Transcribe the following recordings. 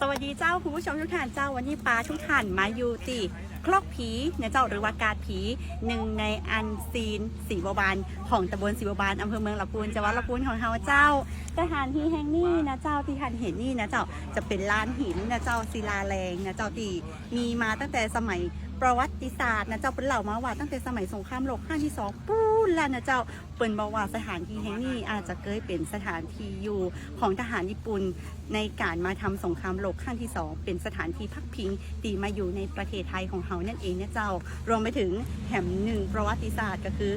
สวัสดีเจ้าคุณผู้ชมทุกท่านเจ้าวันนี้ปลาทุกท่านมาอยู่ที่คลอกผีนะเจ้าหรือว่ากาดผีหนึ่งในอันซีนสีบัวบานของตำบลสีบัวบานอำเภอเมืองลำพูนจังหวัดลำพูนของเราเจ้าสถานที่แห่งนี้นะเจ้าที่ท่านเห็นนี่นะเจ้าจะเป็นลานหินนะเจ้าศิลาแรงนะเจ้าที่มีมาตั้งแต่สมัยประวัติศาสตร์นะเจ้าเป็นเหล่ามาว่าตั้งแต่สมัยสงครามโลกครั้งที่สองปู้ นแล้วนะเจ้าเปิ่นบอกว่าสถานที่แห่งนี้อาจจะเคยเป็นสถานที่อยู่ของทหารญี่ปุ่นในการมาทำสงครามโลกครั้งที่ 2 เป็นสถานที่พักพิงตีมาอยู่ในประเทศไทยของเขานั่นเองนะเจ้ารวมไปถึงแห่มหนึ่งประวัติศาสตร์ก็คือ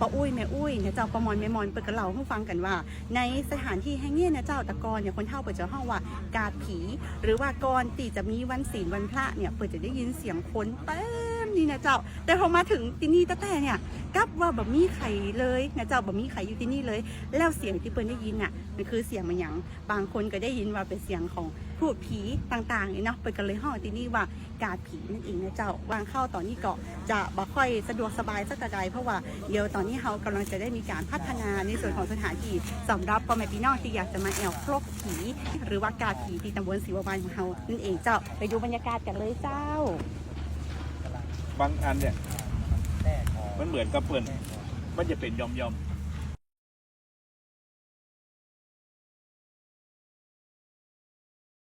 ป้าอุ้ยแม่อุ้ยเนี่ยเจ้าประมอนแม่มอนเปิดกระเล่าให้ฟังกันว่า ในสถานที่แห่งนี้นะเจ้าตะกอนเนี่ยคนเฒ่าเปิดจะห้องว่ากาดผี หรือว่าก่อนตีจะมีวันศีลวันพระเนี่ยเปิดจะได้ยินเสียงคนเต็มนี่นะเจ้า แต่พอมาถึงที่นี่ตะแต่เนี่ย กับว่าแบบมีไข่เลยนะเจ้าแบบมีไข่อยู่ที่นี่เลย แล้วเสียงที่เปิ้ลได้ยินน่ะมันคือเสียงมันหยังบางคนก็ได้ยินว่าเป็นเสียงของพูดผีต่างๆเนี่ยนาะเปิ้ลก็เลยห้องที่นี่ว่ากาผีนั่นเองนะเจ้าวางเข้าตอนนี้ก็จะบ่ค่อยสะดวกสบายสักกระใดเพราะว่าเดี๋ยวตอนนี้เขากำลังจะได้มีการพัฒนาในส่วนของสถานที่สำหรับพ่อแม่พี่น้องที่อยากจะมาแอวคลกผี หรือว่ากาผีที่ตำบลศรีวบานของเรานั่นเองเจ้าไปดูบรรยากาศกันเลยเจ้า บางอันเนี่ย มันเหมือนกับเปิ่นมันจะเป็นยอมยอม